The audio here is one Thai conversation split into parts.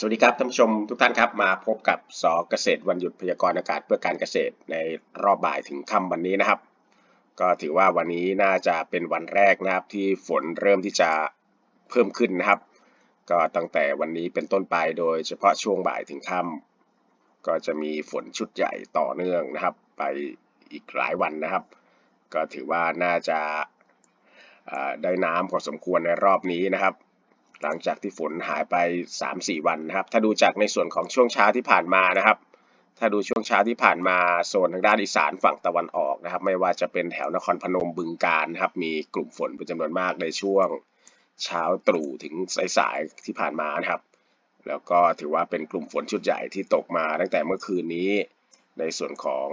สวัสดีครับท่านผู้ชมทุกท่านครับมาพบกับสเกษตรวันหยุดพยากรณ์อากาศเพื่อการเกษตรในรอบบ่ายถึงค่ำวันนี้นะครับ ก็ถือว่าวันนี้น่าจะเป็นวันแรกนะครับที่ฝนเริ่มที่จะเพิ่มขึ้นนะครับ ก็ตั้งแต่วันนี้เป็นต้นไปโดยเฉพาะช่วงบ่ายถึงค่ำก็จะมีฝนชุดใหญ่ต่อเนื่องนะครับ ไปอีกหลายวันนะครับ ก็ถือว่าน่าจะได้น้ำพอสมควรในรอบนี้นะครับ หลังจากที่ฝนหายไป 3-4 วันนะครับ ถ้าดูจากในส่วนของช่วงเช้าที่ผ่านมานะครับ ถ้าดูช่วงเช้าที่ผ่านมาโซนทางด้านอีสานฝั่งตะวันออกนะครับ ไม่ว่าจะเป็นแถวนครพนมบึงกาฬนะครับ มีกลุ่มฝนเป็นจำนวนมากในช่วงเช้าตรู่ถึงสายๆที่ผ่านมานะครับ แล้วก็ถือว่าเป็นกลุ่มฝนชุดใหญ่ที่ตกมาตั้งแต่เมื่อคืนนี้ ในส่วนของ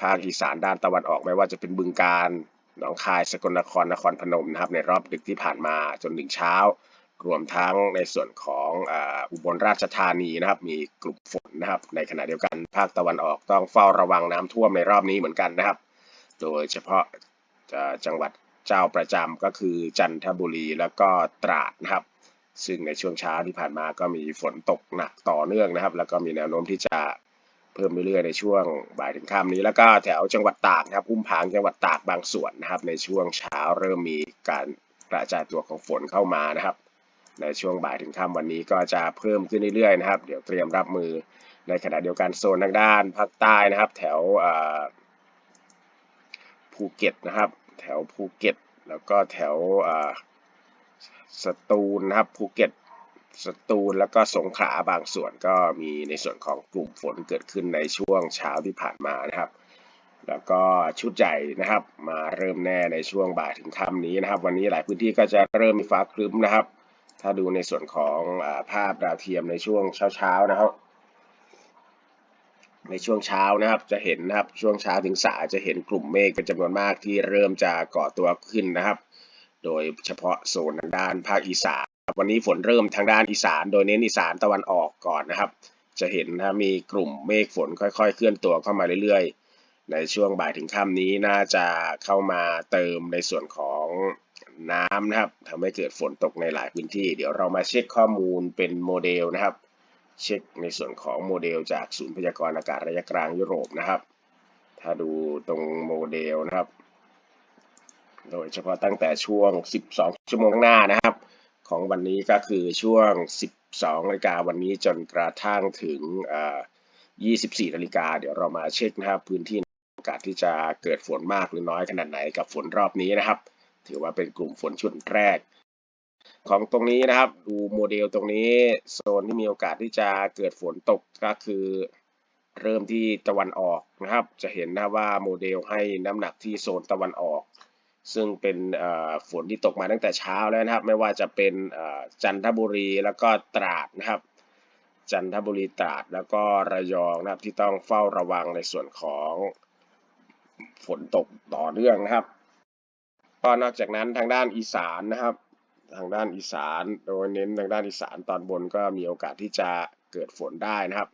ภาคอีสานด้านตะวันออกไม่ว่าจะเป็นบึงกาฬหนองคายสกลนครนครพนมนะครับ ในรอบดึกที่ผ่านมาจนถึงเช้า รวมทั้งในส่วนของอุบลราชธานีนะครับ มีกลุ่มฝนนะครับ ในขณะเดียวกันภาคตะวันออกต้องเฝ้าระวังน้ำท่วมในรอบนี้เหมือนกันนะครับ โดยเฉพาะจังหวัดเจ้าประจำก็คือจันทบุรีแล้วก็ตราดนะครับ ซึ่งในช่วงเช้าที่ผ่านมาก็มีฝนตกหนักต่อเนื่องนะครับ แล้วก็มีแนวโน้มที่จะเพิ่มเรื่อยๆในช่วงบ่ายถึงค่ำนี้ แล้วก็แถวจังหวัดตากนะครับอุ้มผางจังหวัดตากบางส่วนนะครับ ในช่วงเช้าเริ่มมีการกระจายตัวของฝนเข้ามานะครับ ในช่วงบ่ายถึงค่ำวันนี้ก็จะเพิ่มขึ้นเรื่อยๆนะครับ เดี๋ยวเตรียมรับมือในขณะเดียวกันโซนทางด้านภาคใต้นะครับ แถวภูเก็ตนะครับ แถวภูเก็ต แล้วก็แถวสตูลนะครับภูเก็ตสตูลแล้วก็สงขลาบางส่วนก็มีในส่วนของกลุ่มฝนเกิดขึ้นในช่วงเช้าที่ผ่านมานะครับ แล้วก็ชุดใหญ่นะครับ มาเริ่มแน่ในช่วงบ่ายถึงค่ำนี้นะครับ วันนี้หลายพื้นที่ก็จะเริ่มมีฟ้าครึ้มนะครับ ถ้าดูในส่วนของอาภาพดาวเทียมในช่วงเช้าๆนะครับในช่วงเช้านะครับจะเห็นนะครับช่วงเช้าถึงสายจะเห็นกลุ่มเมฆเป็นจำนวนมากที่เริ่มจะก่อตัวขึ้นนะครับ โดยเฉพาะโซนทางด้านภาคอีสานวันนี้ฝนเริ่มทางด้านอีสาน โดยเน้นอีสานตะวันออกก่อนนะครับ จะเห็นนะมีกลุ่มเมฆฝนค่อยๆ เคลื่อนตัวเข้ามาเรื่อยๆ ในช่วงบ่ายถึงค่ำนี้น่าจะเข้ามาเติมในส่วนของ น้ำนะครับทำให้เกิดฝนตกในหลายพื้นที่ เดี๋ยวเรามาเช็คข้อมูลเป็นโมเดลนะครับ เช็คในส่วนของโมเดลจากศูนย์พยากรณ์อากาศระยะกลางยุโรปนะครับ ถ้าดูตรงโมเดลนะครับ โดยเฉพาะตั้งแต่ช่วง 12 ชั่วโมงหน้านะครับ ของวันนี้ก็คือช่วง 12นาฬิกาวันนี้จนกระทั่งถึง 24นาฬิกาเดี๋ยวเรามาเช็คนะครับพื้นที่โอกาสที่จะเกิดฝนมากหรือน้อยขนาดไหนกับฝนรอบนี้นะครับ ถือว่าเป็นกลุ่มฝนชุดแรก ของตรงนี้นะครับ ดูโมเดลตรงนี้โซนที่มีโอกาสที่จะเกิดฝนตกก็คือ เริ่มที่ตะวันออกนะครับ จะเห็นนะว่าโมเดลให้น้ำหนักที่โซนตะวันออก ซึ่งเป็นเอ่อฝนที่ตกมาตั้งแต่เช้าแล้วนะครับ ไม่ว่าจะเป็นเอ่อจันทบุรีแล้วก็ตราดนะครับจันทบุรีตราดแล้วก็ระยองนะครับที่ต้องเฝ้าระวังในส่วนของฝนตกต่อเนื่องนะครับ ก็นอกจากนั้นทางด้านอีสานนะครับ ทางด้านอีสานโดยเน้นทางด้านอีสานตอนบนก็มีโอกาสที่จะเกิดฝนได้นะครับ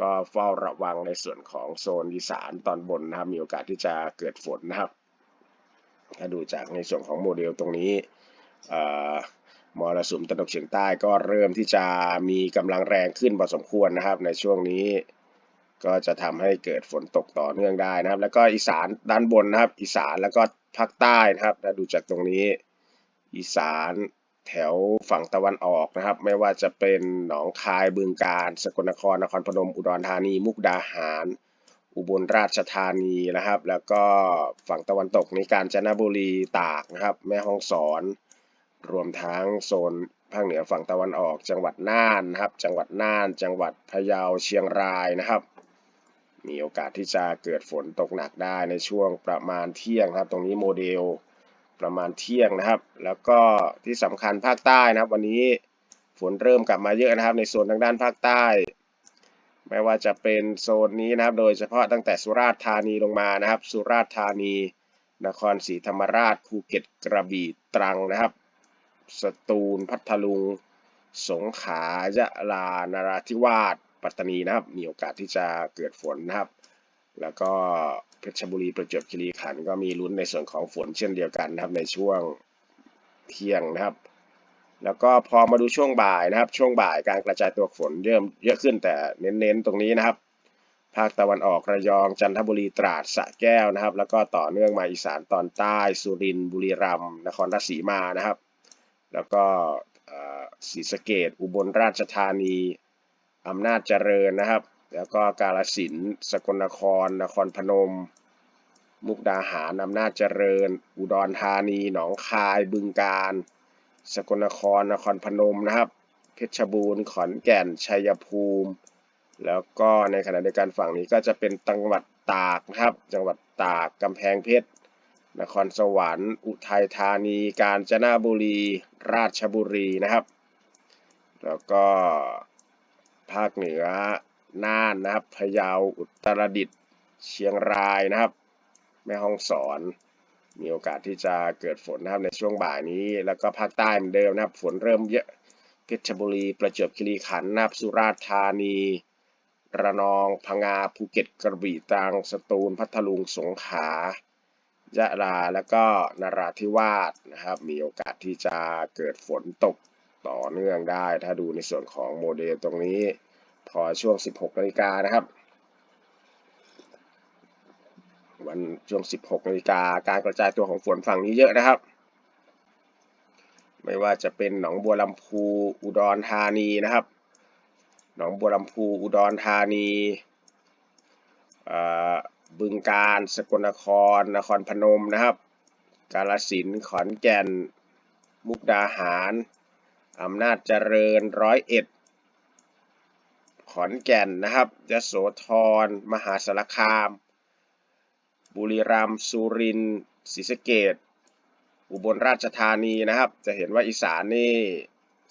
ก็เฝ้าระวังในส่วนของโซนอีสานตอนบนนะครับ มีโอกาสที่จะเกิดฝนนะครับ ถ้าดูจากในส่วนของโมเดลตรงนี้มรสุมตะวันตกเฉียงใต้ก็เริ่มที่จะมีกำลังแรงขึ้นพอสมควรนะครับ ในช่วงนี้ ก็จะทำให้เกิดฝนตกต่อเนื่องได้นะครับ แล้วก็อีสานด้านบนนะครับ อีสานแล้วก็ ภาคใต้นะครับถ้าดูจากตรงนี้อีสานแถวฝั่งตะวันออกนะครับ ไม่ว่าจะเป็นหนองคายบึงกาฬสกลนครนครพนมอุดรธานี มุกดาหาร อุบลราชธานีนะครับ แล้วก็ฝั่งตะวันตกในกาญจนบุรีตากนะครับ แม่ฮ่องสอน รวมทั้งโซนภาคเหนือฝั่งตะวันออก จังหวัดน่านนะครับ จังหวัดน่าน จังหวัดพะเยาเชียงรายนะครับ มีโอกาสที่จะเกิดฝนตกหนักได้ในช่วงประมาณเที่ยงครับ ตรงนี้โมเดลประมาณเที่ยงนะครับ แล้วก็ที่สำคัญภาคใต้นะครับ วันนี้ฝนเริ่มกลับมาเยอะนะครับ ในโซนทางด้านภาคใต้ ไม่ว่าจะเป็นโซนนี้นะครับ โดยเฉพาะตั้งแต่สุราษฎร์ธานีลงมานะครับ สุราษฎร์ธานี นครศรีธรรมราชภูเก็ตกระบี่ตรังนะครับ สตูลพัทลุง สงขลายะลานราธิวาส ปัตตานีนะครับ มีโอกาสที่จะเกิดฝนนะครับ แล้วก็เพชรบุรีประจวบคีรีขันธ์ก็มีลุ้นในส่วนของฝนเช่นเดียวกันนะครับในช่วงเที่ยงนะครับ แล้วก็พอมาดูช่วงบ่ายนะครับ ช่วงบ่ายการกระจายตัวฝนเริ่มเยอะขึ้นแต่เน้นๆตรงนี้นะครับภาคตะวันออกระยองจันทบุรีตราดสระแก้วนะครับ แล้วก็ต่อเนื่องมาอีสานตอนใต้สุรินทร์บุรีรัมย์นครราชสีมานะครับ แล้วก็ศรีสะเกดอุบลราชธานี อำนาจเจริญนะครับ แล้วก็กาฬสินสกลนคร นครพนม มุกดาหาร อำนาจเจริญ อุดรธานี หนองคาย บึงกาฬ สกลนคร นครพนมนะครับ เพชรบูรณ์ ขอนแก่น ชัยภูมิ แล้วก็ในขณะเดียวกันฝั่งนี้ก็จะเป็นจังหวัดตากนะครับ จังหวัดตาก กำแพงเพชร นครสวรรค์ อุทัยธานี กาญจนบุรี ราชบุรีนะครับ แล้วก็ ภาคเหนือน่านนะครับพะเยาอุตรดิตถ์เชียงรายนะครับ แม่ฮ่องสอน มีโอกาสที่จะเกิดฝนนะครับในช่วงบ่ายนี้ แล้วก็ภาคใต้เหมือนเดิมนะครับ ฝนเริ่มเยอะเพชรบุรี ประจวบคีรีขันธ์นะครับสุราษฎร์ธานี ระนองพังงาภูเก็ตกระบี่ตรังสตูลพัทลุงสงขลายะลาแล้วก็นราธิวาสนะครับ มีโอกาสที่จะเกิดฝนตก ต่อเนื่องได้ ถ้าดูในส่วนของโมเดลตรงนี้ พอช่วง 16นาฬิกานะครับ วันช่วง 16นาฬิกาการกระจายตัวของฝนฝั่งนี้เยอะนะครับ ไม่ว่าจะเป็นหนองบัวลำพูอุดรธานีนะครับ หนองบัวลำพูอุดรธานีบึงกาฬสกลนคร นครพนมนะครับ กาฬสินขอนแก่น มุกดาหาร อำนาจเจริญร้อยเอ็ดขอนแก่นนะครับยโสธร มหาสารคาม บุรีรัมย์สุรินทร์ศรีสะเกษอุบลราชธานีนะครับ จะเห็นว่าอีสานนี่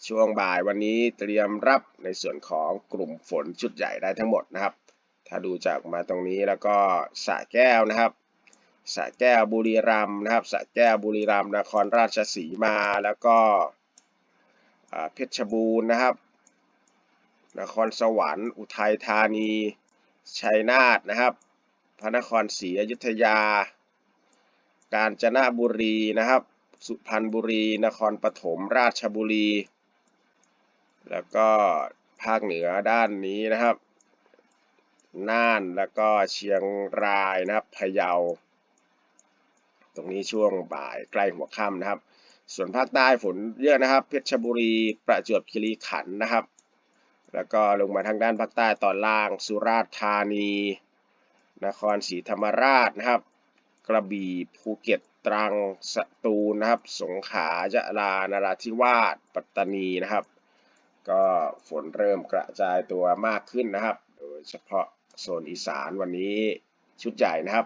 ช่วงบ่ายวันนี้เตรียมรับในส่วนของกลุ่มฝนชุดใหญ่ได้ทั้งหมดนะครับ ถ้าดูจากมาตรงนี้แล้วก็สระแก้วนะครับสระแก้วบุรีรัมย์นะครับสระแก้วบุรีรัมย์นครราชสีมาแล้วก็ เพชรบูรณ์นะครับ นครสวรรค์อุทัยธานี ชัยนาทนะครับ พระนครศรีอยุธยา กาญจนบุรีนะครับ สุพรรณบุรี นครปฐมราชบุรี แล้วก็ภาคเหนือด้านนี้นะครับน่านแล้วก็เชียงรายนะครับพะเยา ตรงนี้ช่วงบ่ายใกล้หัวค่ำนะครับ ส่วนภาคใต้ฝนเยอะนะครับ เพชรบุรี ประจวบคีรีขันธ์นะครับ แล้วก็ลงมาทางด้านภาคใต้ตอนล่าง สุราษฎร์ธานี นครศรีธรรมราชนะครับ กระบี่ ภูเก็ต ตรัง สตูลนะครับ สงขลายะลา นราธิวาส ปัตตานีนะครับ ก็ฝนเริ่มกระจายตัวมากขึ้นนะครับ โดยเฉพาะโซนอีสานวันนี้ชุดใหญ่นะครับ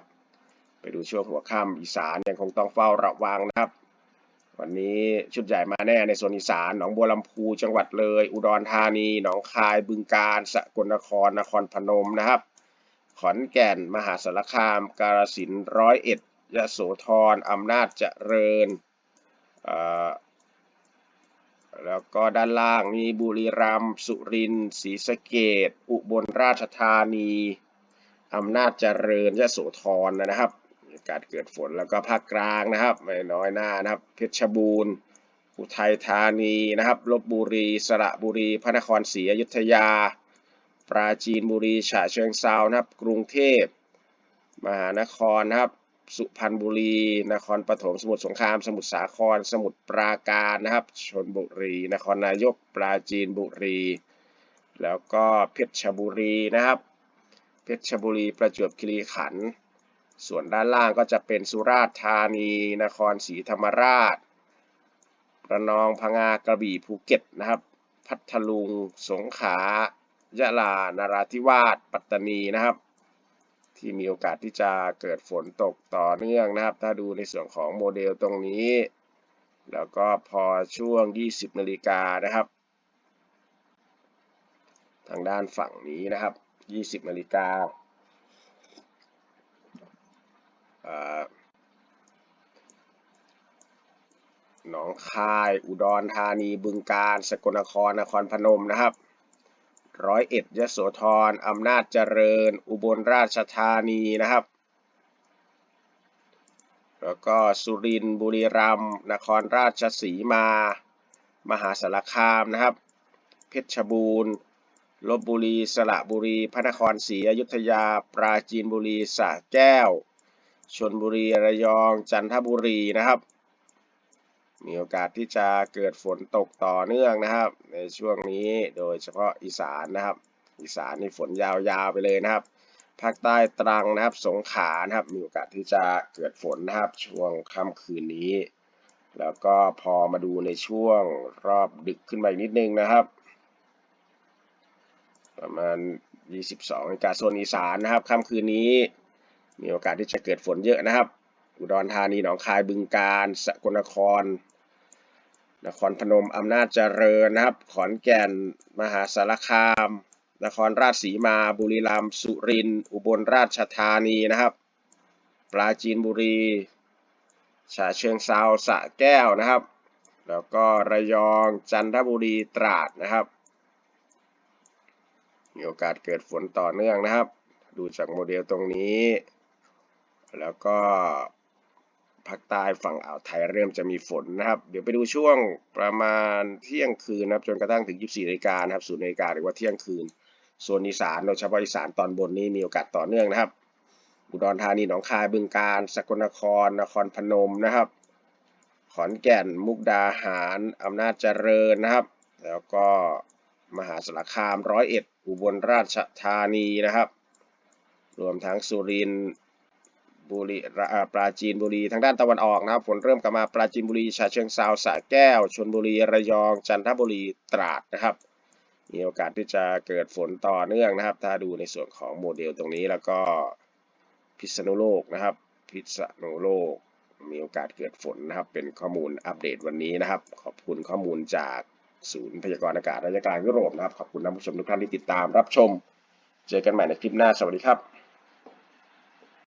ไปดูช่วงหัวค่ำอีสานยังคงต้องเฝ้าระวังนะครับ วันนี้ชุดใหญ่มาแน่ในโซนอีสานหนองบัวลำพูจังหวัดเลย อุดรธานี หนองคาย บึงกาฬสกลนคร นครพนมนะครับ ขอนแก่น มหาสารคาม กาฬสินธุ์ร้อยเอ็ดยโสธรอำนาจเจริญแล้วก็ด้านล่างมีบุรีรัมย์สุรินทร์ศรีสะเกษอุบลราชธานีอำนาจเจริญยโสธรนะครับ กาสเกิดฝนแล้วก็ภาคกลางนะครับ ไม่น้อยหน้านะครับ เพชรบูรณ์ อุทัยธานีนะครับลบบุรี สระบุรี พระนครศรีอยุธยา ปราจีนบุรี ฉะเชิงเซานะครับ กรุงเทพมหานครนะครับ สุพรรณบุรี นครปฐม สมุทรสงคราม สมุทรสาคร สมุทรปราการนะครับชลบุรี นครนายก ปราจีนบุรี แล้วก็เพชรบุรีนะครับ เพชรบุรี ประจวบคีรีขันธ์ ส่วนด้านล่างก็จะเป็นสุราษฎร์ธานี นครศรีธรรมราช ระนองพังงากระบี่ภูเก็ตนะครับ พัทลุง สงขลายะลานราธิวาส ปัตตานีนะครับ ที่มีโอกาสที่จะเกิดฝนตกต่อเนื่องนะครับ ถ้าดูในส่วนของโมเดลตรงนี้ แล้วก็พอช่วง 20นาฬิกานะครับ ทางด้านฝั่งนี้นะครับ 20นาฬิกาเอ่อ หนองคาย อุดรธานี บึงกาฬ สกลนคร นครพนมนะครับ ร้อยเอ็ดยโสธร อำนาจเจริญ อุบลราชธานีนะครับ แล้วก็สุรินทร์ บุรีรัมย์ นครราชสีมา มหาสารคามนะครับ เพชรบูรณ์ลบบุรี สระบุรี พระนครศรีอยุธยา ปราจีนบุรีสระแก้ว ชลบุรีระยอง จันทบุรีนะครับ มีโอกาสที่จะเกิดฝนตกต่อเนื่องนะครับ ในช่วงนี้โดยเฉพาะอีสานนะครับ อีสานนี่ฝนยาวๆไปเลยนะครับภาคใต้ตรังนะครับ สงขลานะครับ มีโอกาสที่จะเกิดฝนนะครับ ช่วงค่ำคืนนี้ แล้วก็พอมาดูในช่วงรอบดึกขึ้นมาอีกนิดนึงนะครับ ประมาณ 22นาฬิกาโซนอีสานนะครับค่ำคืนนี้ มีโอกาสที่จะเกิดฝนเยอะนะครับ อุดรธานีหนองคายบึงกาฬสกลนคร นครพนมอำนาจเจริญนะครับ ขอนแก่น มหาสารคาม นครราชสีมา บุรีรัมย์สุรินทร์อุบลราชธานีนะครับ ปราจีนบุรีฉะเชิงเซาสะแก้วนะครับ แล้วก็ระยองจันทบุรีตราดนะครับ มีโอกาสเกิดฝนต่อเนื่องนะครับ ดูจากโมเดลตรงนี้ แล้วก็ภาคใต้ฝั่งอ่าวไทยเริ่มจะมีฝนนะครับ เดี๋ยวไปดูช่วงประมาณเที่ยงคืนนะครับ จนกระทั่งถึง 24นาฬิกานะครับ0นาฬิกาหรือว่าเที่ยงคืนโซนอีสานโดยเฉพาะอีสานตอนบนนี้มีโอกาสต่อเนื่องนะครับ อุดรธานีหนองคายบึงกาฬสกลนคร นครพนมนะครับ ขอนแก่นมุกดาหารอำนาจเจริญนะครับ แล้วก็มหาสารคามร้อยเอ็ดอุบลราชธานีนะครับ รวมทั้งสุรินทร์ บุรีอ่าปราจีนบุรีทางด้านตะวันออกนะครับฝนเริ่มกลับมาปราจีนบุรีฉะเชิงเซาสระแก้วชลบุรีระยองจันทบุรีตราดนะครับมีโอกาสที่จะเกิดฝนต่อเนื่องนะครับ ถ้าดูในส่วนของโมเดลตรงนี้แล้วก็พิษณุโลกนะครับ พิษณุโลก มีโอกาสเกิดฝนนะครับ เป็นข้อมูลอัปเดตวันนี้นะครับ ขอบคุณข้อมูลจากศูนย์พยากรณ์อากาศราชการยุโรปนะครับ ขอบคุณท่านผู้ชมทุกท่านที่ติดตามรับชม เจอกันใหม่ในคลิปหน้า สวัสดีครับ